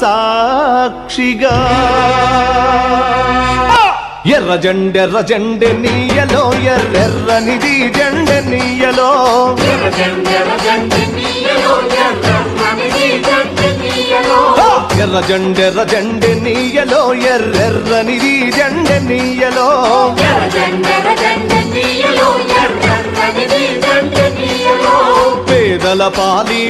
సాక్షిగా. ఎర్ర జెండెర్ర జెండె నీయలో ఎర్రెర్రనిది జెండె నీయలో. ఆ! ఎర్ర జెండెర్ర జెండె నీయలో ఎర్రెర్రనిది జెండె నీయలో. పేదల పాలి